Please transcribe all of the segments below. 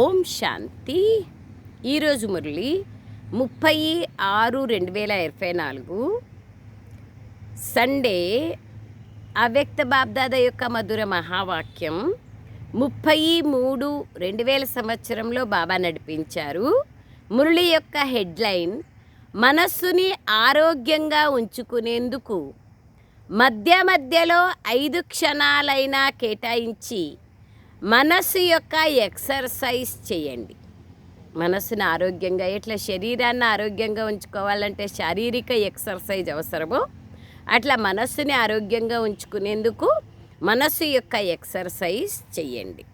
ఓం శాంతి. ఈరోజు మురళి ముప్పై ఆరు రెండు వేల ఇరవై నాలుగు. సండే అవ్యక్త బాబ్దాద యొక్క మధుర మహావాక్యం. ముప్పై మూడు రెండు వేల సంవత్సరంలో బాబా నడిపించారు. మురళి యొక్క హెడ్లైన్ మనస్సుని ఆరోగ్యంగా ఉంచుకునేందుకు మధ్య మధ్యలో ఐదు క్షణాలైనా కేటాయించి మనసు యొక్క ఎక్సర్సైజ్ చేయండి. మనసును ఆరోగ్యంగా ఇట్లా శరీరాన్ని ఆరోగ్యంగా ఉంచుకోవాలంటే శారీరక ఎక్సర్సైజ్ అవసరమో. అట్లా మనస్సుని ఆరోగ్యంగా ఉంచుకునేందుకు మనస్సు యొక్క ఎక్సర్సైజ్ చేయండి.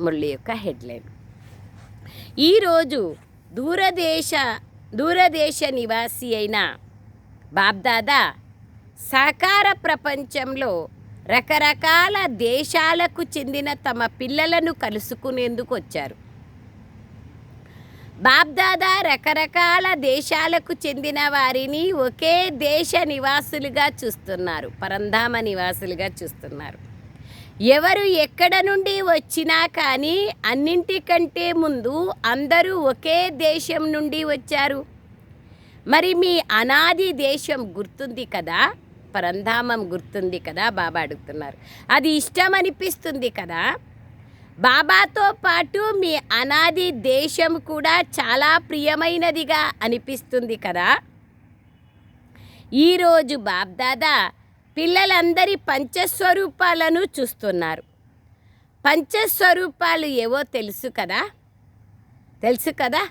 మురళి యొక్క హెడ్లైన్. ఈరోజు దూరదేశ దూరదేశ నివాసి అయిన బాబ్దాదా సాకార ప్రపంచంలో రకరకాల దేశాలకు చెందిన తమ పిల్లలను కలుసుకునేందుకు వచ్చారు. బాబ్దాదా రకరకాల దేశాలకు చెందిన వారిని ఒకే దేశ నివాసులుగా చూస్తున్నారు పరంధామ నివాసులుగా చూస్తున్నారు. ఎవరు ఎక్కడ నుండి వచ్చినా కానీ అన్నింటికంటే ముందు అందరూ ఒకే దేశం నుండి వచ్చారు. మరి మీ అనాది దేశం గుర్తుంది కదా? పరంధామం గుర్తుంది కదా బాబా అడుగుతున్నారు. అది ఇష్టం అనిపిస్తుంది కదా. బాబాతో పాటు మీ అనాది దేశం కూడా చాలా ప్రియమైనదిగా అనిపిస్తుంది కదా. ఈరోజు బాబ్దాదా పిల్లలందరి పంచస్వరూపాలను చూస్తున్నారు. పంచస్వరూపాలు ఏవో తెలుసు కదా? తెలుసు కదా?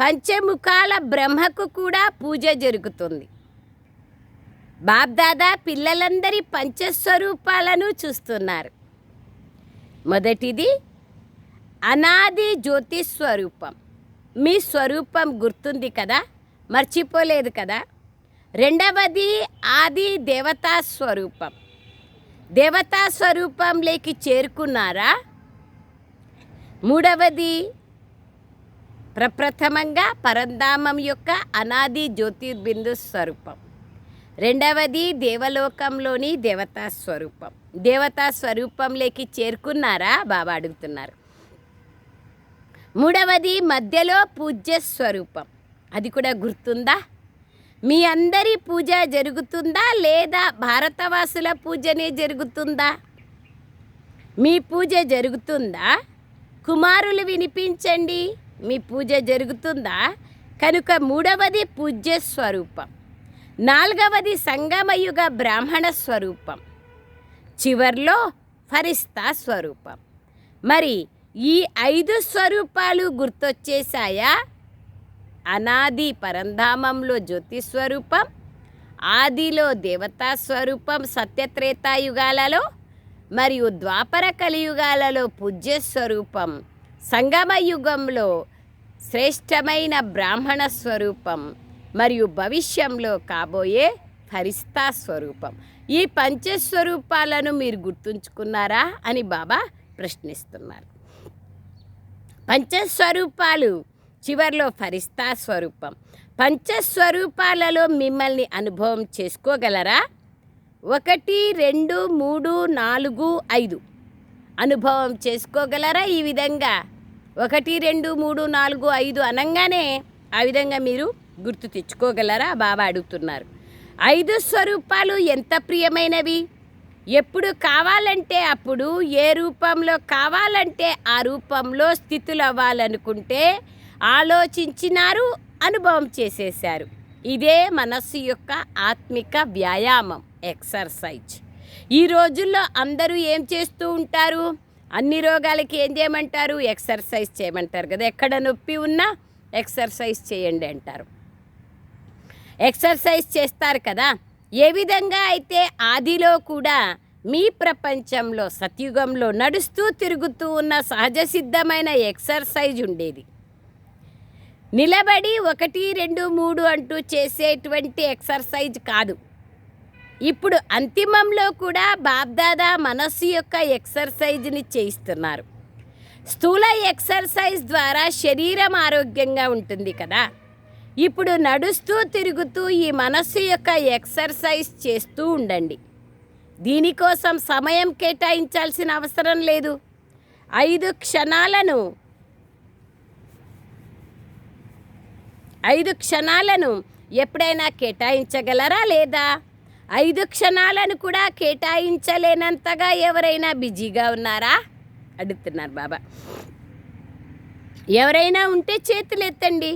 పంచముఖాల బ్రహ్మకు కూడా పూజ జరుగుతుంది. బాబ్దాదా పిల్లలందరి పంచస్వరూపాలను చూస్తున్నారు. మొదటిది అనాది జ్యోతి స్వరూపం మీ స్వరూపం గుర్తుంది కదా? మర్చిపోలేదు కదా? రెండవది ఆది దేవతా స్వరూపం. దేవతా స్వరూపంలోకి చేరుకున్నారా? మూడవది ప్రప్రథమంగా పరంధామం యొక్క అనాది జ్యోతిర్బిందు స్వరూపం. రెండవది దేవలోకంలోని దేవతా స్వరూపం. దేవతా స్వరూపంలోకి చేరుకున్నారా? బాబా అడుగుతున్నారు. మూడవది మధ్యలో పూజ్య స్వరూపం. అది కూడా గుర్తుందా? మీ అందరి పూజ జరుగుతుందా? లేదా భారతవాసుల పూజనే జరుగుతుందా? మీ పూజ జరుగుతుందా? కుమారులు వినిపించండి. మీ పూజ జరుగుతుందా? కనుక మూడవది పూజ్య స్వరూపం. నాలుగవది సంగమయుగ బ్రాహ్మణ స్వరూపం. చివర్లో ఫరిస్తా స్వరూపం. మరి ఈ ఐదు స్వరూపాలు గుర్తొచ్చేసాయా అనాది పరంధామంలో జ్యోతి స్వరూపం ఆదిలో దేవతా స్వరూపం సత్యత్రేతాయుగాలలో మరియు ద్వాపర కలియుగాలలో పూజ్య స్వరూపం సంగమ యుగంలో శ్రేష్టమైన బ్రాహ్మణ స్వరూపం. మరియు భవిష్యంలో కాబోయే ఫరిస్తా స్వరూపం. ఈ పంచస్వరూపాలను మీరు గుర్తుంచుకున్నారా అని బాబా ప్రశ్నిస్తున్నారు. పంచస్వరూపాలు చివర్లో ఫరిస్తా స్వరూపం. పంచస్వరూపాలలో మిమ్మల్ని అనుభవం చేసుకోగలరా? ఒకటి రెండు మూడు నాలుగు ఐదు. అనుభవం చేసుకోగలరా ఈ విధంగా? ఒకటి రెండు మూడు నాలుగు ఐదు అనగానే ఆ విధంగా మీరు గుర్తు తెచ్చుకోగలరా? బాబా అడుగుతున్నారు. ఐదు స్వరూపాలు ఎంత ప్రియమైనవి? ఎప్పుడు కావాలంటే అప్పుడు ఏ రూపంలో కావాలంటే ఆ రూపంలో స్థితులు అవ్వాలనుకుంటే ఆలోచించినారు అనుభవం చేసేశారు. ఇదే మనస్సు యొక్క ఆత్మిక వ్యాయామం ఎక్సర్సైజ్. ఈ రోజుల్లో అందరూ ఏం చేస్తూ ఉంటారు? అన్ని రోగాలకి ఏం చేయమంటారు? ఎక్సర్సైజ్ చేయమంటారు కదా. ఎక్కడ నొప్పి ఉన్నా ఎక్సర్సైజ్ చేయండి అంటారు. ఎక్సర్సైజ్ చేస్తారు కదా. ఏ విధంగా అయితే ఆదిలో కూడా మీ ప్రపంచంలో సత్యుగంలో నడుస్తూ తిరుగుతూ ఉన్న సహజ సిద్ధమైన ఎక్సర్సైజ్ ఉండేది. నిలబడి ఒకటి రెండు మూడు అంటూ చేసేటువంటి ఎక్సర్సైజ్ కాదు. ఇప్పుడు అంతిమంలో కూడా బాబ్దాదా మనస్సు యొక్క ఎక్సర్సైజ్ని చేయిస్తున్నారు. స్థూల ఎక్సర్సైజ్ ద్వారా శరీరం ఆరోగ్యంగా ఉంటుంది కదా. ఇప్పుడు నడుస్తూ తిరుగుతూ ఈ మనస్సు యొక్క ఎక్సర్సైజ్ చేస్తూ ఉండండి. దీనికోసం సమయం కేటాయించాల్సిన అవసరం లేదు. ఐదు క్షణాలను ఐదు క్షణాలను ఎప్పుడైనా కేటాయించగలరా లేదా? ఐదు క్షణాలను కూడా కేటాయించలేనంతగా ఎవరైనా బిజీగా ఉన్నారా? అడుగుతున్నారు బాబా. ఎవరైనా ఉంటే చేతులు ఎత్తండి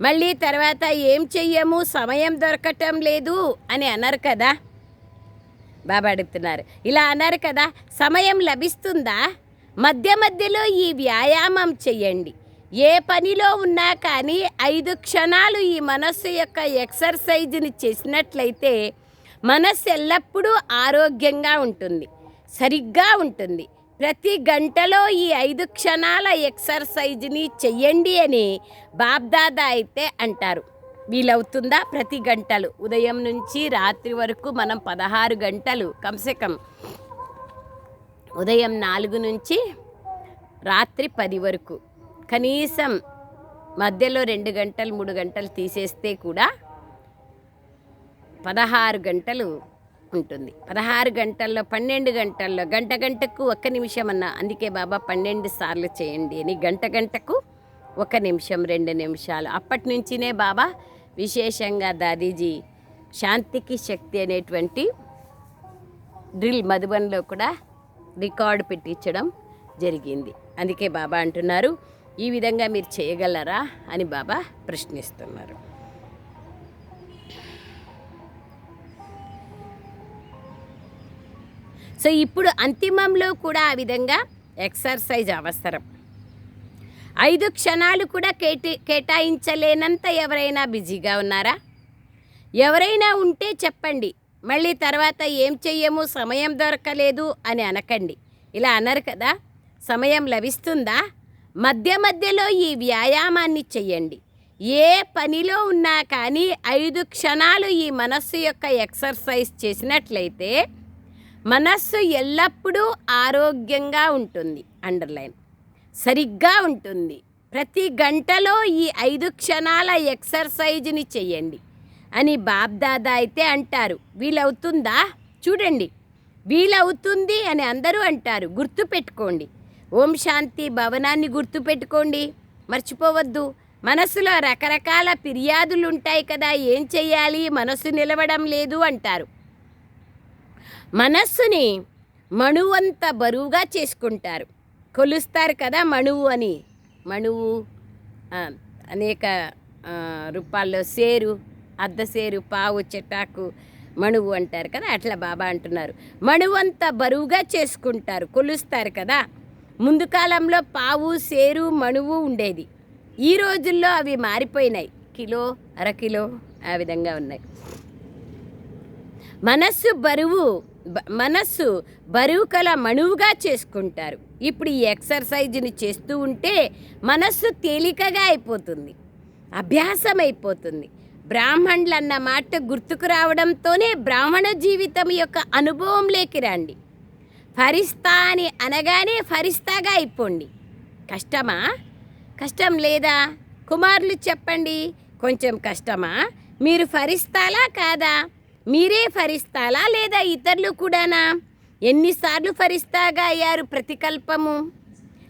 మళ్ళీ తర్వాత ఏం చెయ్యము? సమయం దొరకటం లేదు అని అన్నారు కదా. బాబా అడుగుతున్నారు. ఇలా అన్నారు కదా సమయం లభిస్తుందా? మధ్య మధ్యలో ఈ వ్యాయామం చెయ్యండి. ఏ పనిలో ఉన్నా కానీ ఐదు క్షణాలు ఈ మనస్సు యొక్క ఎక్సర్సైజ్ని చేసినట్లయితే మనస్సు ఎల్లప్పుడూ ఆరోగ్యంగా ఉంటుంది. సరిగ్గా ఉంటుంది. ప్రతి గంటలో ఈ ఐదు క్షణాల ఎక్సర్సైజ్ని చెయ్యండి అని బాబ్దాదా అయితే అంటారు. వీలవుతుందా ప్రతి గంటలు? ఉదయం నుంచి రాత్రి వరకు మనం పదహారు గంటలు కమ్సే కం ఉదయం నాలుగు నుంచి రాత్రి పది వరకు. కనీసం మధ్యలో రెండు గంటలు మూడు గంటలు తీసేస్తే కూడా పదహారు గంటలు ఉంటుంది పదహారు గంటల్లో పన్నెండు గంటల్లో గంట గంటకు ఒక్క నిమిషం అన్న అందుకే బాబా పన్నెండు సార్లు చేయండి అని గంట గంటకు ఒక నిమిషం రెండు నిమిషాలు. అప్పటి నుంచినే బాబా విశేషంగా దాదీజీ శాంతికి శక్తి అనేటువంటి డ్రిల్ మధుబన్లో కూడా రికార్డు పెట్టించడం జరిగింది. అందుకే బాబా అంటున్నారు ఈ విధంగా మీరు చేయగలరా? అని బాబా ప్రశ్నిస్తున్నారు. సో ఇప్పుడు అంతిమంలో కూడా ఆ విధంగా ఎక్సర్సైజ్ అవసరం. ఐదు క్షణాలు కూడా కేటి కేటాయించలేనంత ఎవరైనా బిజీగా ఉన్నారా? ఎవరైనా ఉంటే చెప్పండి. మళ్ళీ తర్వాత ఏం చెయ్యము సమయం దొరకలేదు అని అనకండి. ఇలా అనరు కదా? సమయం లభిస్తుందా? మధ్య మధ్యలో ఈ వ్యాయామాన్ని చెయ్యండి. ఏ పనిలో ఉన్నా కానీ ఐదు క్షణాలు ఈ మనస్సు యొక్క ఎక్సర్సైజ్ చేసినట్లయితే మనస్సు ఎల్లప్పుడూ ఆరోగ్యంగా ఉంటుంది అండర్లైన్. సరిగ్గా ఉంటుంది. ప్రతి గంటలో ఈ ఐదు క్షణాల ఎక్సర్సైజ్ని చెయ్యండి అని బాబ్దాదా అయితే అంటారు. వీలవుతుందా? చూడండి. వీలవుతుంది అని అందరూ అంటారు. గుర్తుపెట్టుకోండి. ఓం శాంతి భవనాన్ని గుర్తుపెట్టుకోండి. మర్చిపోవద్దు. మనసులో రకరకాల ఫిర్యాదులు ఉంటాయి కదా ఏం చెయ్యాలి? మనసు నిలవడం లేదు అంటారు. మనస్సుని మణువంత బరువుగా చేసుకుంటారు. కొలుస్తారు కదా మణువు అని. మణువు అనేక రూపాల్లో సేరు అద్దసేరు పావు చెటాకు మణువు అంటారు కదా అట్లా బాబా అంటున్నారు. మణువంత బరువుగా చేసుకుంటారు కొలుస్తారు కదా. ముందు కాలంలో పావు సేరు మణువు ఉండేది. ఈ రోజుల్లో అవి మారిపోయినాయి. కిలో అరకిలో ఆ విధంగా ఉన్నాయి. మనస్సు బరువు మనస్సు బరువు కల మణువుగా చేసుకుంటారు. ఇప్పుడు ఈ ఎక్సర్సైజ్ని చేస్తూ ఉంటే మనస్సు తేలికగా అయిపోతుంది. అభ్యాసం అయిపోతుంది బ్రాహ్మణులు అన్న మాట గుర్తుకు రావడంతోనే బ్రాహ్మణ జీవితం యొక్క అనుభవంలోకి రండి. ఫరిస్తా అని అనగానే ఫరిస్తాగా అయిపోండి. కష్టమా? కష్టం లేదా? కుమారులు చెప్పండి. కొంచెం కష్టమా? మీరు ఫరిస్తాలా కాదా? మీరే ఫరిస్తాలా లేదా ఇతరులు కూడానా? ఎన్నిసార్లు ఫరిస్తాగా అయ్యారు ప్రతికల్పము?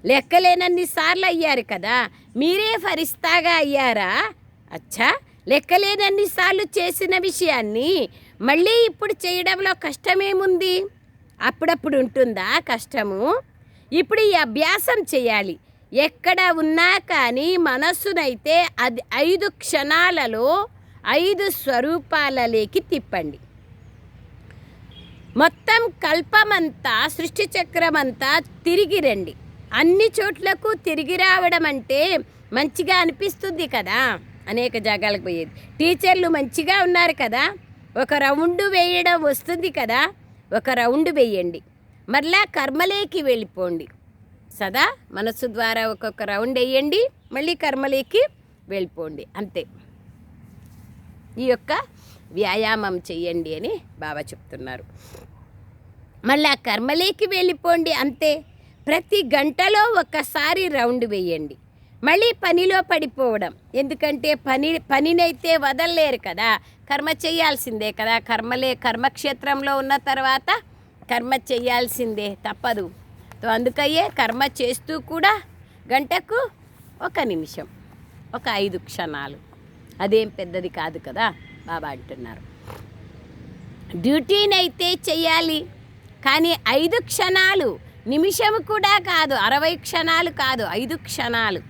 లెక్కలేనన్ని సార్లు అయ్యారు కదా. మీరే ఫరిస్తాగా అయ్యారా? అచ్చా లెక్కలేనన్ని సార్లు చేసిన విషయాన్ని మళ్ళీ ఇప్పుడు చేయడంలో కష్టమేముంది? అప్పుడప్పుడు ఉంటుందా కష్టము? ఇప్పుడు ఈ అభ్యాసం చేయాలి. ఎక్కడ ఉన్నా కానీ మనస్సునైతే అది ఐదు క్షణాలలో ఐదు స్వరూపాలలోకి తిప్పండి. మొత్తం కల్పమంతా సృష్టి చక్రమంతా తిరిగి రండి. అన్ని చోట్లకు తిరిగి రావడం అంటే మంచిగా అనిపిస్తుంది కదా? అనేక జాగాలకు పోయేది. టీచర్లు మంచిగా ఉన్నారు కదా? ఒక రౌండ్ వేయడం వస్తుంది కదా? ఒక రౌండ్ వేయండి. మరలా కర్మలేకి వెళ్ళిపోండి. సదా మనస్సు ద్వారా ఒక్కొక్క రౌండ్ వేయండి మళ్ళీ కర్మలేకి వెళ్ళిపోండి. అంతే. ఈ యొక్క వ్యాయామం చెయ్యండి అని బాబా చెప్తున్నారు. మళ్ళీ ఆ కర్మలేకి వెళ్ళిపోండి అంతే. ప్రతి గంటలో ఒక్కసారి రౌండ్ వేయండి. మళ్ళీ పనిలో పడిపోవడం. ఎందుకంటే పని పనినైతే వదలలేరు కదా. కర్మ చేయాల్సిందే కదా. కర్మలే కర్మక్షేత్రంలో ఉన్న తర్వాత కర్మ చేయాల్సిందే తప్పదు. సో అందుకయ్యే కర్మ చేస్తూ కూడా గంటకు ఒక నిమిషం ఒక ఐదు క్షణాలు. అదేం పెద్దది కాదు కదా? బాబా అంటున్నారు. డ్యూటీనైతే చెయ్యాలి కానీ ఐదు క్షణాలు నిమిషం కూడా కాదు అరవై క్షణాలు కాదు ఐదు క్షణాలు.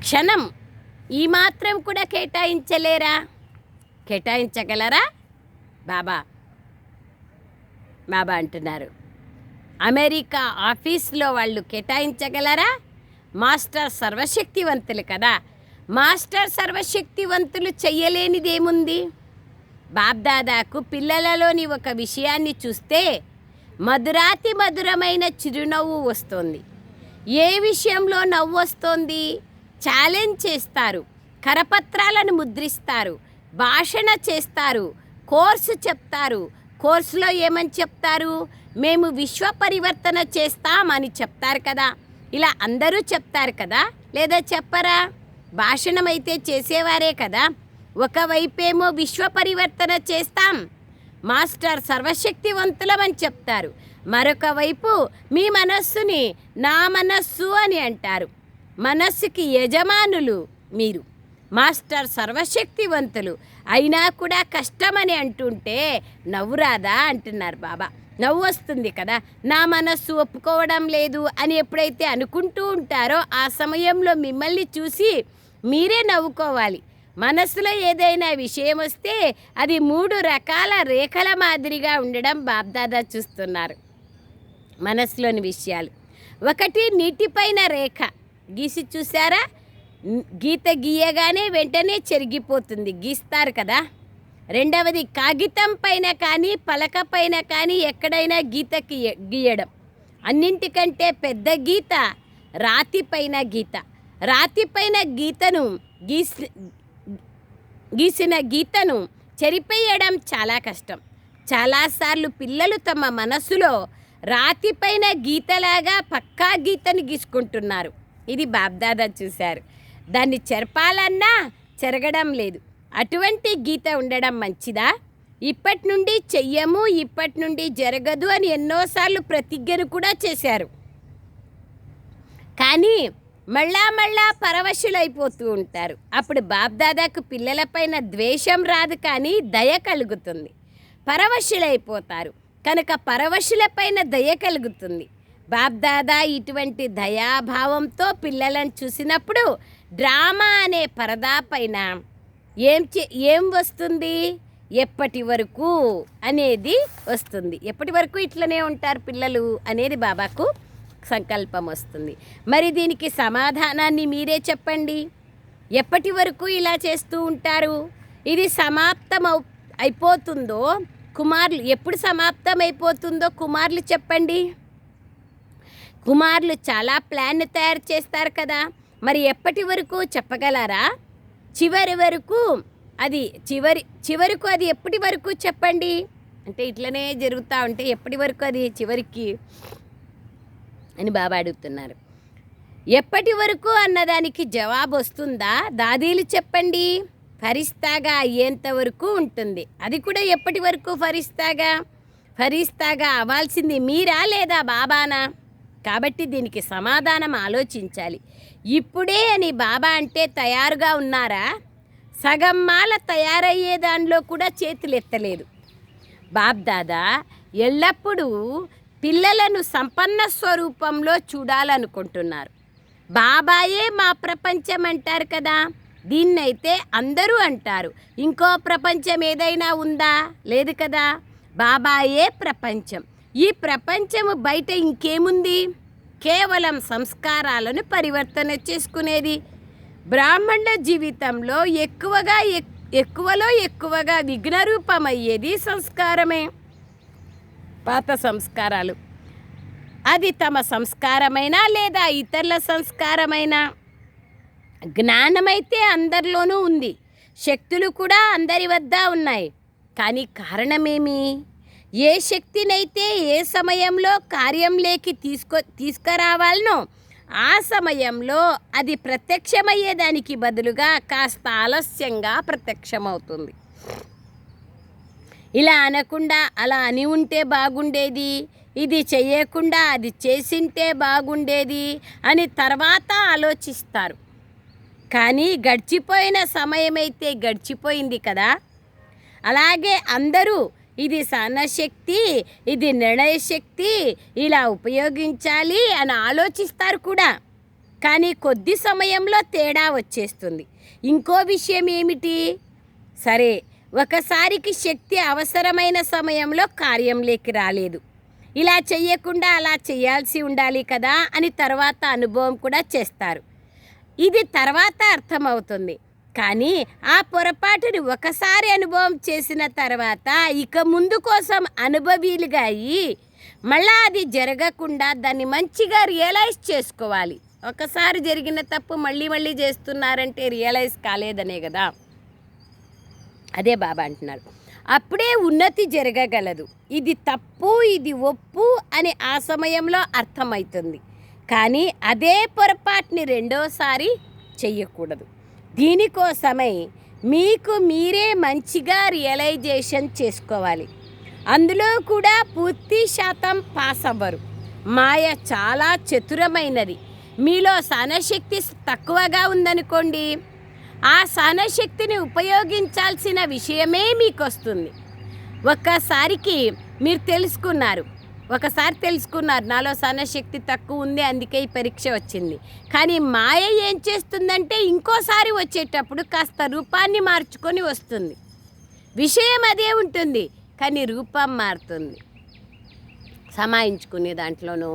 క్షణం ఈ మాత్రం కూడా కేటాయించలేరా? కేటాయించగలరా? బాబా బాబా అంటున్నారు. అమెరికా ఆఫీస్లో వాళ్ళు కేటాయించగలరా? మాస్టర్ సర్వశక్తివంతులు కదా? మాస్టర్ సర్వశక్తివంతులు చెయ్యలేనిదేముంది? బాబ్దాదాకు పిల్లలలోని ఒక విషయాన్ని చూస్తే మధురాతి మధురమైన చిరునవ్వు వస్తుంది. ఏ విషయంలో నవ్వు వస్తుంది? ఛాలెంజ్ చేస్తారు కరపత్రాలను ముద్రిస్తారు భాషణ చేస్తారు కోర్సు చెప్తారు. కోర్సులో ఏమని చెప్తారు? మేము విశ్వ పరివర్తన చేస్తామని చెప్తారు కదా? ఇలా అందరూ చెప్తారు కదా? లేదా చెప్పరా? భాషణమైతే చేసేవారే కదా. ఒకవైపేమో విశ్వ పరివర్తన చేస్తాం. మాస్టర్ సర్వశక్తివంతులమని చెప్తారు. మరొక వైపు మీ మనస్సుని నా మనస్సు అని అంటారు. మనస్సుకి యజమానులు మీరు. మాస్టర్ సర్వశక్తివంతులు. అయినా కూడా కష్టమని అంటుంటే నవ్వురాదా అంటున్నారు బాబా. నవ్వు వస్తుంది కదా. నా మనస్సు ఒప్పుకోవడం లేదు అని ఎప్పుడైతే అనుకుంటూ ఉంటారో ఆ సమయంలో మిమ్మల్ని చూసి మీరే నవ్వుకోవాలి. మనసులో ఏదైనా విషయం వస్తే అది మూడు రకాల రేఖల మాదిరిగా ఉండడం బాబ్దాదా చూస్తున్నారు. మనసులోని విషయాలు. ఒకటి నీటిపైన రేఖ. గీసి చూసారా గీత గీయగానే వెంటనే చెరిగిపోతుంది. గీస్తారు కదా. రెండవది కాగితం పైన కానీ పలక పైన కానీ ఎక్కడైనా గీత గీయ- గీయడం. అన్నింటికంటే పెద్ద గీత రాతి పైన గీత. రాతిపైన గీతను గీసి గీసిన గీతను చెరిపేయడం చాలా కష్టం. చాలాసార్లు పిల్లలు తమ మనసులో రాతిపైన గీతలాగా పక్కా గీతను గీసుకుంటున్నారు. ఇది బాబ్దాదా చూశారు. దాన్ని చెరపాలన్నా చెరగడం లేదు. అటువంటి గీత ఉండడం మంచిదా? ఇప్పటి నుండి చెయ్యము ఇప్పటి నుండి జరగదు అని ఎన్నోసార్లు ప్రతిజ్ఞను కూడా చేశారు. కానీ మళ్ళా మళ్ళా పరవశులైపోతూ ఉంటారు. అప్పుడు బాబ్దాదాకు పిల్లలపైన ద్వేషం రాదు కానీ దయ కలుగుతుంది. పరవశులైపోతారు. కనుక పరవశులపైన దయ కలుగుతుంది. బాబ్దాదా ఇటువంటి దయాభావంతో పిల్లలను చూసినప్పుడు డ్రామా అనే పరదా పైన ఏం చే ఏం వస్తుంది? ఎప్పటి వరకు? అనేది వస్తుంది. ఎప్పటి వరకు ఇట్లనే ఉంటారు పిల్లలు అనేది బాబాకు సంకల్పం వస్తుంది. మరి దీనికి సమాధానాన్ని మీరే చెప్పండి. ఎప్పటి వరకు ఇలా చేస్తూ ఉంటారు? ఇది సమాప్తం అవు అయిపోతుందో కుమారులు ఎప్పుడు సమాప్తం అయిపోతుందో కుమారులు చెప్పండి. కుమారులు చాలా ప్లాన్ తయారు చేస్తారు కదా. మరి ఎప్పటి వరకు చెప్పగలరా? చివరి వరకు అది చివరి చివరకు అది ఎప్పటి వరకు చెప్పండి? అంటే ఇట్లనే జరుగుతూ ఉంటే ఎప్పటి వరకు అది చివరికి అని బాబా అడుగుతున్నారు. ఎప్పటి వరకు అన్నదానికి జవాబు వస్తుందా? దాదీలు చెప్పండి. ఫరిస్తాగా అయ్యేంత వరకు ఉంటుంది. అది కూడా ఎప్పటి వరకు ఫరిస్తాగా? ఫరిస్తాగా అవ్వాల్సింది మీరా లేదా బాబానా? కాబట్టి దీనికి సమాధానం ఆలోచించాలి. ఇప్పుడే అని బాబా అంటే తయారుగా ఉన్నారా? సగం మాల తయారయ్యే దానిలో కూడా చేతులు ఎత్తలేదు బాబ్దాదా ఎల్లప్పుడూ పిల్లలను సంపన్న స్వరూపంలో చూడాలనుకుంటున్నారు. బాబాయే మా ప్రపంచం అంటారు కదా. దీన్నైతే అందరూ అంటారు. ఇంకో ప్రపంచం ఏదైనా ఉందా? లేదు కదా. బాబాయే ప్రపంచం. ఈ ప్రపంచము బయట ఇంకేముంది? కేవలం సంస్కారాలను పరివర్తన చేసుకునేది. బ్రాహ్మణ జీవితంలో ఎక్కువగా ఎక్- ఎక్కువలో ఎక్కువగా విఘ్నరూపమయ్యేది సంస్కారమే. పాత సంస్కారాలు. అది తమ సంస్కారమైనా లేదా ఇతరుల సంస్కారమైనా? జ్ఞానమైతే అందరిలోనూ ఉంది. శక్తులు కూడా అందరి వద్ద ఉన్నాయి. కానీ కారణమేమి? ఏ శక్తినైతే ఏ సమయంలో కార్యంలోకి తీసుకో తీసుకురావాలనో ఆ సమయంలో అది ప్రత్యక్షమయ్యేదానికి బదులుగా కాస్త ఆలస్యంగా ప్రత్యక్షమవుతుంది. ఇలా అనకుండా అలా అని ఉంటే బాగుండేది. ఇది చేయకుండా అది చేసింటే బాగుండేది అని తర్వాత ఆలోచిస్తారు. కానీ గడిచిపోయిన సమయమైతే గడిచిపోయింది కదా. అలాగే అందరూ ఇది సహనశక్తి ఇది నిర్ణయ శక్తి ఇలా ఉపయోగించాలి అని ఆలోచిస్తారు కూడా. కానీ కొద్ది సమయంలో తేడా వచ్చేస్తుంది. ఇంకో విషయం ఏమిటి? సరే ఒకసారికి శక్తి అవసరమైన సమయంలో కార్యంలోకి రాలేదు. ఇలా చేయకుండా అలా చేయాల్సి ఉండాలి కదా అని తర్వాత అనుభవం కూడా చేస్తారు. ఇది తర్వాత అర్థమవుతుంది. కానీ ఆ పొరపాటుని ఒకసారి అనుభవం చేసిన తర్వాత ఇక ముందు కోసం అనుభవీలుగా అయ్యి మళ్ళా అది జరగకుండా దాన్ని మంచిగా రియలైజ్ చేసుకోవాలి. ఒకసారి జరిగిన తప్పు మళ్ళీ మళ్ళీ చేస్తున్నారంటే రియలైజ్ కాలేదనే కదా. అదే బాబా అంటున్నారు. అప్పుడే ఉన్నతి జరగగలదు. ఇది తప్పు ఇది ఒప్పు అని ఆ సమయంలో అర్థమవుతుంది కానీ అదే పొరపాటుని రెండోసారి చెయ్యకూడదు. దీనికోసమై మీకు మీరే మంచిగా రియలైజేషన్ చేసుకోవాలి. అందులో కూడా పూర్తి శాతం పాస్ అవ్వరు. మాయ చాలా చతురమైనది. మీలో సహనశక్తి తక్కువగా ఉందనుకోండి. ఆ సహనశక్తిని ఉపయోగించాల్సిన విషయమే మీకు వస్తుంది ఒక్కసారికి మీరు తెలుసుకున్నారు. ఒకసారి తెలుసుకున్నారు నాలో సహనశక్తి తక్కువ ఉంది అందుకే ఈ పరీక్ష వచ్చింది. కానీ మాయ ఏం చేస్తుందంటే ఇంకోసారి వచ్చేటప్పుడు కాస్త రూపాన్ని మార్చుకొని వస్తుంది. విషయం అదే ఉంటుంది కానీ రూపం మారుతుంది. సమాయించుకునే దాంట్లోనూ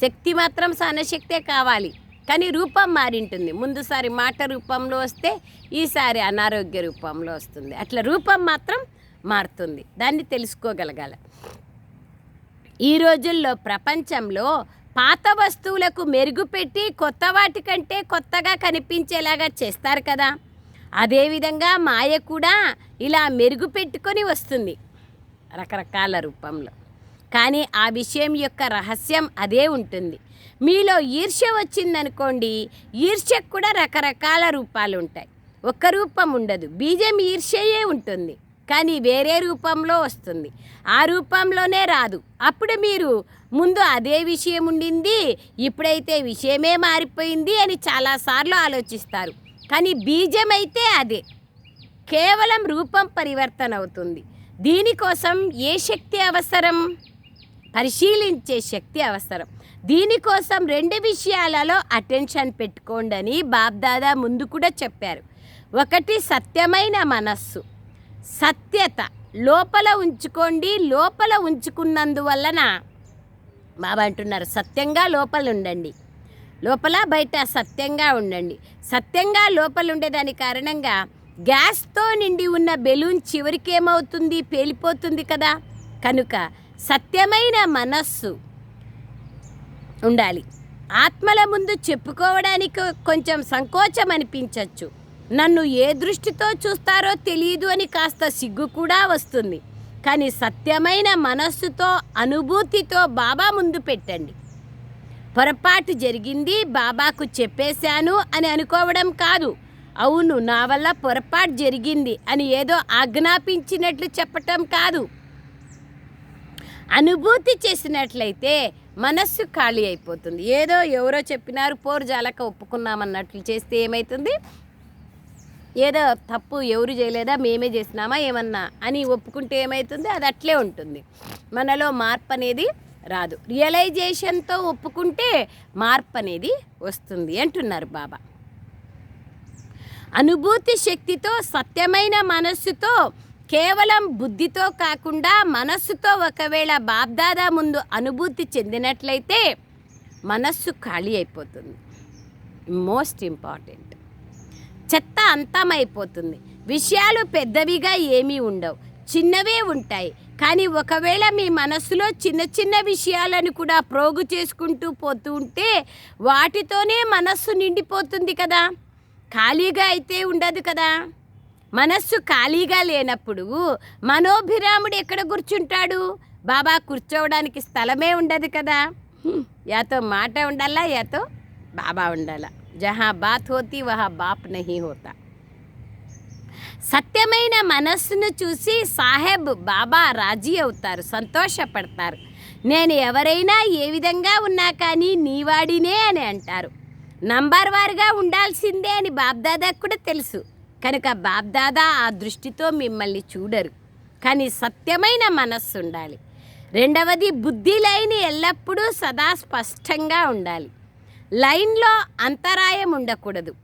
శక్తి మాత్రం సహనశక్తే కావాలి. కానీ రూపం మారింటుంది. ముందుసారి మాట రూపంలో వస్తే ఈసారి అనారోగ్య రూపంలో వస్తుంది. అట్లా రూపం మాత్రం మారుతుంది. దాన్ని తెలుసుకోగలగాలి. ఈ రోజుల్లో ప్రపంచంలో పాత వస్తువులకు మెరుగుపెట్టి కొత్త వాటి కంటే కొత్తగా కనిపించేలాగా చేస్తారు కదా. అదేవిధంగా మాయ కూడా ఇలా మెరుగుపెట్టుకొని వస్తుంది రకరకాల రూపంలో. కానీ ఆ విషయం యొక్క రహస్యం అదే ఉంటుంది. మీలో ఈర్ష్య వచ్చిందనుకోండి ఈర్ష్యకు కూడా రకరకాల రూపాలు ఉంటాయి ఒక్క రూపం ఉండదు. బీజం ఈర్ష్యయే ఉంటుంది కానీ వేరే రూపంలో వస్తుంది. ఆ రూపంలోనే రాదు. అప్పుడు మీరు ముందు అదే విషయం ఉండింది ఇప్పుడైతే విషయమే మారిపోయింది అని చాలాసార్లు ఆలోచిస్తారు. కానీ బీజం అయితే అదే. కేవలం రూపం పరివర్తన అవుతుంది. దీనికోసం ఏ శక్తి అవసరం? పరిశీలించే శక్తి అవసరం. దీనికోసం రెండు విషయాలలో అటెన్షన్ పెట్టుకోండి అని బాబ్దాదా ముందు కూడా చెప్పారు. ఒకటి సత్యమైన మనస్సు. సత్యత లోపల ఉంచుకోండి లోపల ఉంచుకున్నందువలన బాబా అంటున్నారు సత్యంగా లోపల ఉండండి. లోపల బయట సత్యంగా ఉండండి. సత్యంగా లోపల ఉండేదాని కారణంగా గ్యాస్తో నిండి ఉన్న బెలూన్ చివరికి ఏమవుతుంది? పేలిపోతుంది కదా. కనుక సత్యమైన మనస్సు ఉండాలి. ఆత్మల ముందు చెప్పుకోవడానికి కొంచెం సంకోచం అనిపించవచ్చు నన్ను ఏ దృష్టితో చూస్తారో తెలియదు అని కాస్త సిగ్గు కూడా వస్తుంది. కానీ సత్యమైన మనస్సుతో అనుభూతితో బాబా ముందు పెట్టండి. పొరపాటు జరిగింది బాబాకు చెప్పేశాను అని అనుకోవడం కాదు. అవును నా వల్ల పొరపాటు జరిగింది అని ఏదో ఆజ్ఞాపించినట్లు చెప్పటం కాదు. అనుభూతి చేసినట్లయితే మనస్సు ఖాళీ అయిపోతుంది. ఏదో ఎవరో చెప్పినారు పోరు జాలక ఒప్పుకున్నామన్నట్లు చేస్తే ఏమవుతుంది ఏదో తప్పు ఎవరు చేయలేదా? మేమే చేసినామా? ఏమన్నా అని ఒప్పుకుంటే ఏమవుతుంది అది అట్లే ఉంటుంది. మనలో మార్పు అనేది రాదు. రియలైజేషన్తో ఒప్పుకుంటే మార్పు అనేది వస్తుంది అంటున్నారు బాబా. అనుభూతి శక్తితో సత్యమైన మనస్సుతో కేవలం బుద్ధితో కాకుండా మనస్సుతో ఒకవేళ బాబ్దాదా ముందు అనుభూతి చెందినట్లయితే మనస్సు ఖాళీ అయిపోతుంది. మోస్ట్ ఇంపార్టెంట్ చెత్త అంతమైపోతుంది. విషయాలు పెద్దవిగా ఏమీ ఉండవు. చిన్నవే ఉంటాయి. కానీ ఒకవేళ మీ మనసులో చిన్న చిన్న విషయాలను కూడా ప్రోగు చేసుకుంటూ పోతూ ఉంటే వాటితోనే మనస్సు నిండిపోతుంది కదా. ఖాళీగా అయితే ఉండదు కదా. మనస్సు ఖాళీగా లేనప్పుడు మనోభిరాముడు ఎక్కడ కూర్చుంటాడు? బాబా కూర్చోవడానికి స్థలమే ఉండదు కదా. యాతో మాట ఉండాలా యాతో బాబా ఉండాలా. జహా బాత్ హోతి వహా బాప్ నహీ హోతా. సత్యమైన మనస్సును చూసి సాహెబ్ బాబా రాజీ అవుతారు సంతోషపడతారు. నేను ఎవరైనా ఏ విధంగా ఉన్నా కానీ నీవాడినే అని అంటారు. నంబర్ వారుగా ఉండాల్సిందే అని బాబ్దాదాకు కూడా తెలుసు. కనుక బాబ్దాదా ఆ దృష్టితో మిమ్మల్ని చూడరు. కానీ సత్యమైన మనస్సు ఉండాలి. రెండవది బుద్ధి లైన్ ఎల్లప్పుడూ సదా స్పష్టంగా ఉండాలి. లైన్లో అంతరాయం ఉండకూడదు.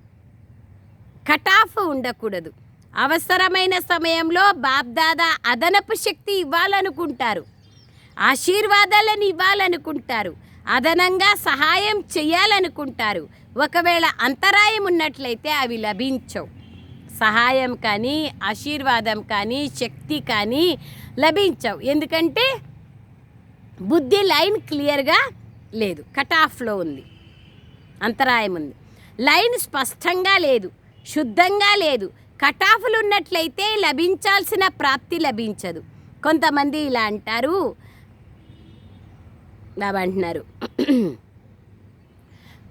కటాఫ్ ఉండకూడదు. అవసరమైన సమయంలో బాబ్దాదా అదనపు శక్తి ఇవ్వాలనుకుంటారు. ఆశీర్వాదాలను ఇవ్వాలనుకుంటారు. అదనంగా సహాయం చేయాలనుకుంటారు. ఒకవేళ అంతరాయం ఉన్నట్లయితే అవి లభించవు. సహాయం కానీ ఆశీర్వాదం కానీ శక్తి కానీ లభించవు. ఎందుకంటే బుద్ధి లైన్ క్లియర్గా లేదు. కటాఫ్లో ఉంది. అంతరాయం ఉంది. లైన్ స్పష్టంగా లేదు. శుద్ధంగా లేదు. కటాఫ్లు ఉన్నట్లయితే లభించాల్సిన ప్రాప్తి లభించదు. కొంతమంది ఇలా అంటారు. బాబా అంటున్నారు.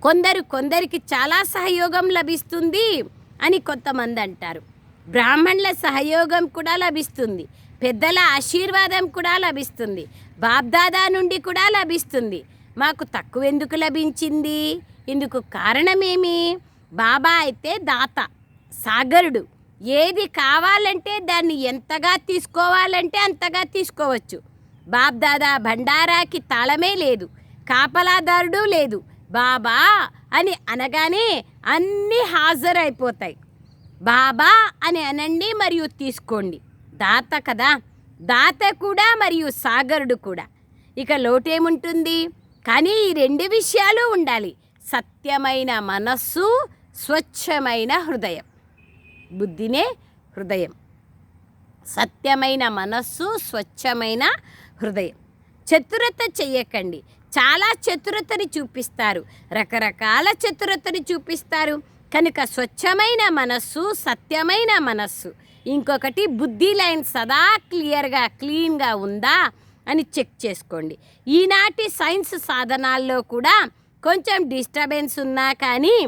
కొందరు కొందరికి చాలా సహయోగం లభిస్తుంది. అని కొంతమంది అంటారు. బ్రాహ్మణుల సహయోగం కూడా లభిస్తుంది. పెద్దల ఆశీర్వాదం కూడా లభిస్తుంది. బాబ్దాదా నుండి కూడా లభిస్తుంది. మాకు తక్కువ ఎందుకు లభించింది? ఇందుకు కారణమేమి? బాబా అయితే దాత సాగరుడు. ఏది కావాలంటే దాన్ని ఎంతగా తీసుకోవాలంటే అంతగా తీసుకోవచ్చు. బాబ్దాదా భండారాకి తాళమే లేదు. కాపలాదారుడు లేదు. బాబా అని అనగానే అన్నీ హాజరైపోతాయి. బాబా అని అనండి మరియు తీసుకోండి. దాత కదా దాత కూడా మరియు సాగరుడు కూడా. ఇక లోటేముంటుంది? కానీ ఈ రెండు విషయాలు ఉండాలి. సత్యమైన మనస్సు స్వచ్ఛమైన హృదయం. బుద్ధినే హృదయం. సత్యమైన మనస్సు స్వచ్ఛమైన హృదయం. చతురత చెయ్యకండి. చాలా చతురతని చూపిస్తారు. రకరకాల చతురతని చూపిస్తారు. కనుక స్వచ్ఛమైన మనస్సు సత్యమైన మనస్సు. ఇంకొకటి బుద్ధి లైన్ సదా క్లియర్గా క్లీన్గా ఉందా అని చెక్ చేసుకోండి. ఈనాటి సైన్స్ సాధనాల్లో కూడా కొంచెం డిస్టర్బెన్స్ ఉన్నా కానీ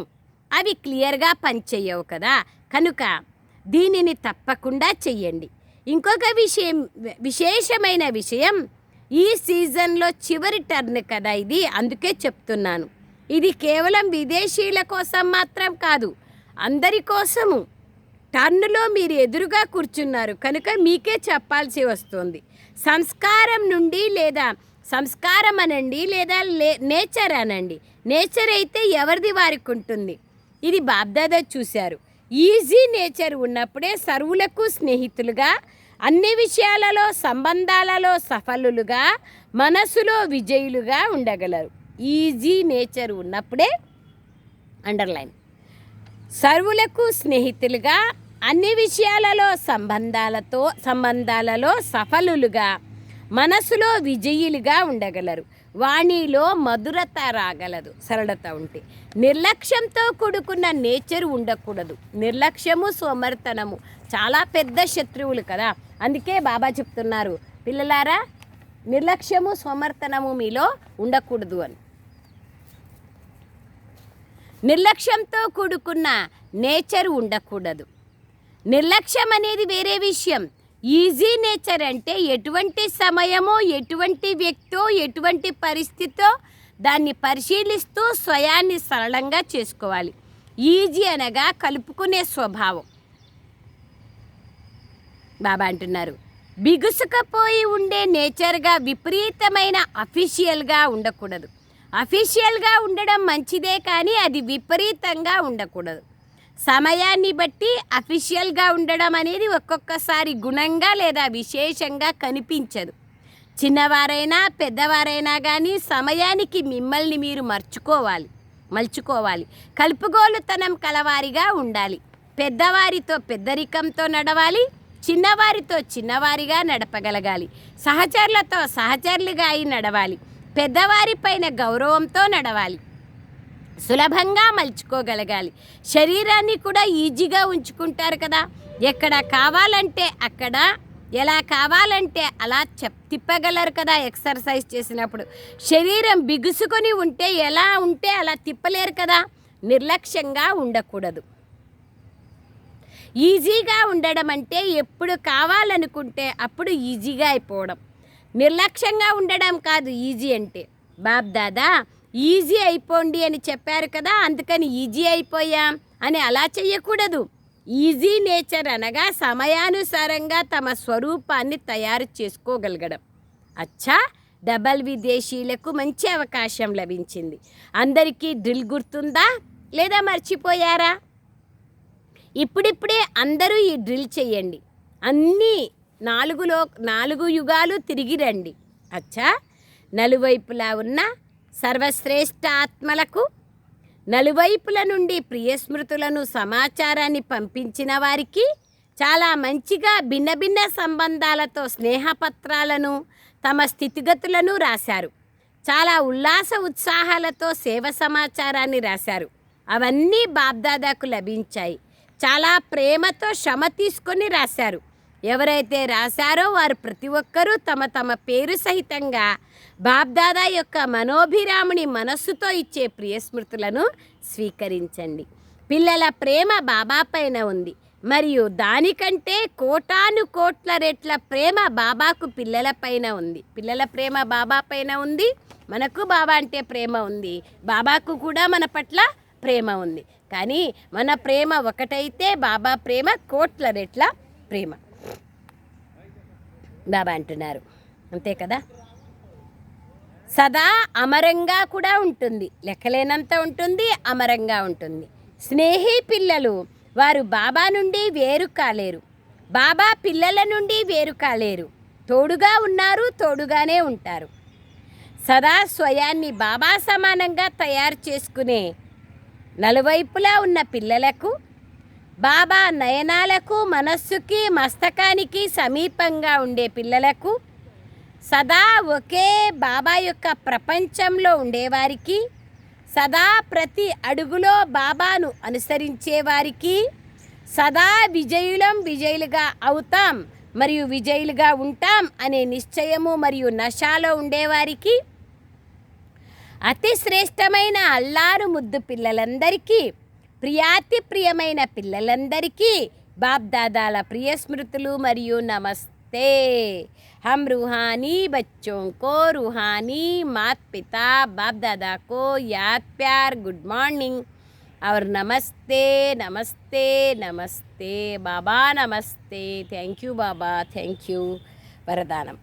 అవి క్లియర్గా పనిచేయవు కదా. కనుక దీనిని తప్పకుండా చెయ్యండి. ఇంకొక విషయం విశేషమైన విషయం ఈ సీజన్లో చివరి టర్న్ కదా ఇది? అందుకే చెప్తున్నాను. ఇది కేవలం విదేశీయుల కోసం మాత్రం కాదు అందరి కోసము. టర్న్లో మీరు ఎదురుగా కూర్చున్నారు కనుక మీకే చెప్పాల్సి వస్తుంది. సంస్కారం నుండి లేదా సంస్కారం అనండి లేదా లే నేచర్ అనండి. నేచర్ అయితే ఎవరిది వారికి ఉంటుంది? ఇది బాబ్దాదా చూశారు. ఈజీ నేచర్ ఉన్నప్పుడే సర్వులకు స్నేహితులుగా అన్ని విషయాలలో సంబంధాలలో సఫలులుగా మనసులో విజయులుగా ఉండగలరు. ఈజీ నేచర్ ఉన్నప్పుడే అండర్లైన్ సర్వులకు స్నేహితులుగా అన్ని విషయాలలో సంబంధాలతో సంబంధాలలో సఫలులుగా మనసులో విజయులుగా ఉండగలరు. వాణిలో మధురత రాగలదు సరళత ఉంటే. నిర్లక్ష్యంతో కూడుకున్న నేచర్ ఉండకూడదు. నిర్లక్ష్యము సోమర్తనము. చాలా పెద్ద శత్రువులు కదా. అందుకే బాబా చెప్తున్నారు పిల్లలారా నిర్లక్ష్యము సమర్థనము మీలో ఉండకూడదు అని. నిర్లక్ష్యంతో కూడుకున్న నేచర్ ఉండకూడదు. నిర్లక్ష్యం అనేది వేరే విషయం. ఈజీ నేచర్ అంటే ఎటువంటి సమయమో ఎటువంటి వ్యక్తో ఎటువంటి పరిస్థితో దాన్ని పరిశీలిస్తూ స్వయాన్ని సరళంగా చేసుకోవాలి. ఈజీ అనగా కలుపుకునే స్వభావం. బాబా అంటున్నారు. బిగుసుకపోయి ఉండే నేచర్గా విపరీతమైన అఫీషియల్గా ఉండకూడదు. అఫీషియల్గా ఉండడం మంచిదే కానీ అది విపరీతంగా ఉండకూడదు. సమయాన్ని బట్టి అఫీషియల్గా ఉండడం అనేది ఒక్కొక్కసారి గుణంగా లేదా విశేషంగా కనిపించదు. చిన్నవారైనా పెద్దవారైనా కానీ సమయానికి మిమ్మల్ని మీరు మర్చుకోవాలి మలుచుకోవాలి. కలుపుగోలుతనం కలవారిగా ఉండాలి. పెద్దవారితో పెద్దరికంతో నడవాలి. చిన్నవారితో చిన్నవారిగా నడపగలగాలి. సహచరులతో సహచరులుగా అయి నడవాలి. పెద్దవారిపైన గౌరవంతో నడవాలి. సులభంగా మలుచుకోగలగాలి. శరీరాన్ని కూడా ఈజీగా ఉంచుకుంటారు కదా. ఎక్కడ కావాలంటే అక్కడ ఎలా కావాలంటే అలా చెప్ తిప్పగలరు కదా ఎక్సర్సైజ్ చేసినప్పుడు. శరీరం బిగుసుకొని ఉంటే ఎలా ఉంటే అలా తిప్పలేరు కదా. నిర్లక్ష్యంగా ఉండకూడదు. ఈజీగా ఉండడం అంటే ఎప్పుడు కావాలనుకుంటే అప్పుడు ఈజీగా అయిపోవడం. నిర్లక్ష్యంగా ఉండడం కాదు ఈజీ అంటే. బాబ్ దాదా ఈజీ అయిపోండి అని చెప్పారు కదా అందుకని ఈజీ అయిపోయాం అని అలా చెయ్యకూడదు. ఈజీ నేచర్ అనగా సమయానుసారంగా తమ స్వరూపాన్ని తయారు చేసుకోగలగడం. అచ్చా డబల్ విదేశీయులకు మంచి అవకాశం లభించింది. అందరికీ డ్రిల్ గుర్తుందా లేదా మర్చిపోయారా? ఇప్పుడిప్పుడే అందరూ ఈ డ్రిల్ చేయండి. అన్నీ నాలుగులో నాలుగు యుగాలు తిరిగి రండి. అచ్చా? నలువైపులా ఉన్న సర్వశ్రేష్ఠ ఆత్మలకు నలువైపుల నుండి ప్రియస్మృతులను సమాచారాన్ని పంపించిన వారికి చాలా మంచిగా భిన్న భిన్న సంబంధాలతో స్నేహపత్రాలను తమ స్థితిగతులను రాశారు. చాలా ఉల్లాస ఉత్సాహాలతో సేవ సమాచారాన్ని రాశారు. అవన్నీ బాబ్దాదాకు లభించాయి. చాలా ప్రేమతో శ్రమ తీసుకొని రాశారు. ఎవరైతే రాశారో వారు ప్రతి ఒక్కరూ తమ తమ పేరు సహితంగా బాబ్దాదా యొక్క మనోభిరాముని మనస్సుతో ఇచ్చే ప్రియస్మృతులను స్వీకరించండి. పిల్లల ప్రేమ బాబా పైన ఉంది. మరియు దానికంటే కోటాను కోట్ల రెట్ల ప్రేమ బాబాకు పిల్లల పైన ఉంది. పిల్లల ప్రేమ బాబా పైన ఉంది. మనకు బాబా అంటే ప్రేమ ఉంది. బాబాకు కూడా మన పట్ల ప్రేమ ఉంది. కానీ మన ప్రేమ ఒకటైతే బాబా ప్రేమ కోట్ల రెట్ల ప్రేమ. బాబా అంటున్నారు. అంతే కదా? సదా అమరంగా కూడా ఉంటుంది. లెక్కలేనంత ఉంటుంది అమరంగా ఉంటుంది. స్నేహి పిల్లలు వారు బాబా నుండి వేరు కాలేరు. బాబా పిల్లల నుండి వేరు కాలేరు. తోడుగా ఉన్నారు తోడుగానే ఉంటారు. సదా స్వయాన్ని బాబా సమానంగా తయారు చేసుకునే నలువైపులా ఉన్న పిల్లలకు బాబా నయనాలకు మనస్సుకి మస్తకానికి సమీపంగా ఉండే పిల్లలకు సదా ఒకే బాబా యొక్క ప్రపంచంలో ఉండేవారికి సదా ప్రతి అడుగులో బాబాను అనుసరించేవారికి సదా విజయులం విజయులుగా అవుతాం మరియు విజయులుగా ఉంటాం అనే నిశ్చయము మరియు నశాలో ఉండేవారికి అతి శ్రేష్టమైన అల్లారు ముద్దు పిల్లలందరికీ ప్రియాతి ప్రియమైన పిల్లలందరికీ బాబ్దాదాల ప్రియ స్మృతులు మరియు నమస్తే हम रूहानी बच्चों को रूहानी मात पिता बाप दादा को याद प्यार गुड मॉर्निंग और नमस्ते नमस्ते नमस्ते బాబా నమస్తే thank you Baba thank you వరదానం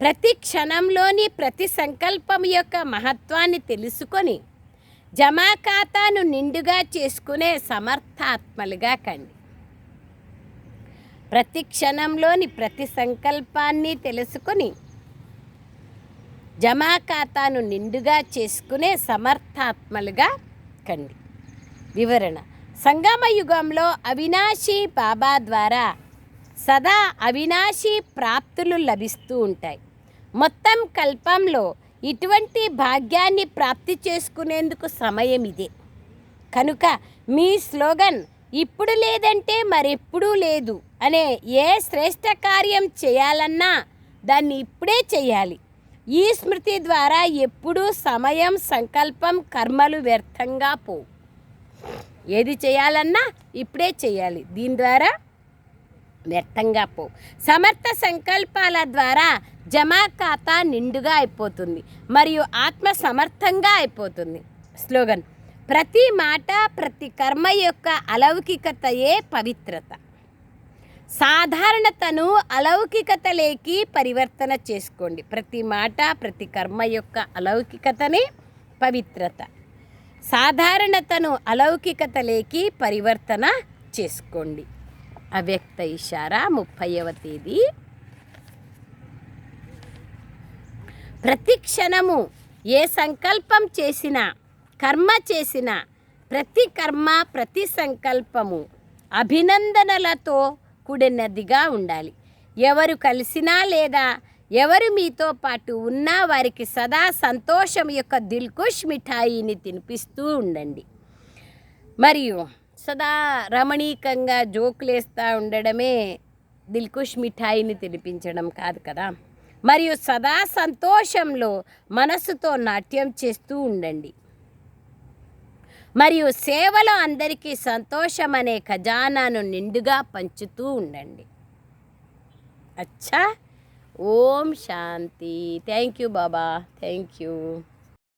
ప్రతి క్షణంలోని ప్రతి సంకల్పం యొక్క మహత్వాన్ని తెలుసుకొని జమా ఖాతాను నిండుగా చేసుకునే సమర్థాత్మలుగా కండి. ప్రతి క్షణంలోని ప్రతి సంకల్పాన్ని తెలుసుకొని జమా ఖాతాను నిండుగా చేసుకునే సమర్థాత్మలుగా కండి. వివరణ సంగమ యుగంలో అవినాశి బాబా ద్వారా సదా అవినాశి ప్రాప్తులు లభిస్తూ ఉంటాయి. మొత్తం కల్పంలో ఇటువంటి భాగ్యాన్ని ప్రాప్తి చేసుకునేందుకు సమయం ఇదే. కనుక మీ స్లోగన్ ఇప్పుడు లేదంటే మరెప్పుడూ లేదు అనే ఏ శ్రేష్ట కార్యం చేయాలన్నా దాన్ని ఇప్పుడే చేయాలి. ఈ స్మృతి ద్వారా ఎప్పుడూ సమయం సంకల్పం కర్మలు వ్యర్థంగా పోవు. ఏది చేయాలన్నా ఇప్పుడే చేయాలి. దీని ద్వారా వ్యర్థంగా పో. సమర్థ సంకల్పాల ద్వారా జమా ఖాతా నిండుగా అయిపోతుంది మరియు ఆత్మ సమర్థంగా అయిపోతుంది. స్లోగన్. ప్రతి మాట ప్రతి కర్మ యొక్క అలౌకికతయే పవిత్రత. సాధారణతను అలౌకికతలేకి పరివర్తన చేసుకోండి. ప్రతి మాట ప్రతి కర్మ యొక్క అలౌకికతనే పవిత్రత. సాధారణతను అలౌకికతలేకి పరివర్తన చేసుకోండి. అవ్యక్త ఇషారా ముప్పైవ తేదీ. ప్రతి క్షణము ఏ సంకల్పం చేసినా కర్మ చేసిన ప్రతి కర్మ ప్రతి సంకల్పము అభినందనలతో కూడినదిగా ఉండాలి. ఎవరు కలిసినా లేదా ఎవరు మీతో పాటు ఉన్నా వారికి సదా సంతోషం యొక్క దిల్కుష్ మిఠాయిని తినిపిస్తూ ఉండండి. మరియు సదా రమణీకంగా జోకులేస్తూ ఉండడమే దిల్కుష్ మిఠాయిని తినిపించడం కాదు కదా. మరియు సదా సంతోషంలో మనసుతో నాట్యం చేస్తూ ఉండండి. మరియు సేవలో అందరికీ సంతోషం అనే ఖజానాను నిండుగా పంచుతూ ఉండండి. అచ్చా! Om Shanti. Thank you Baba. Thank you.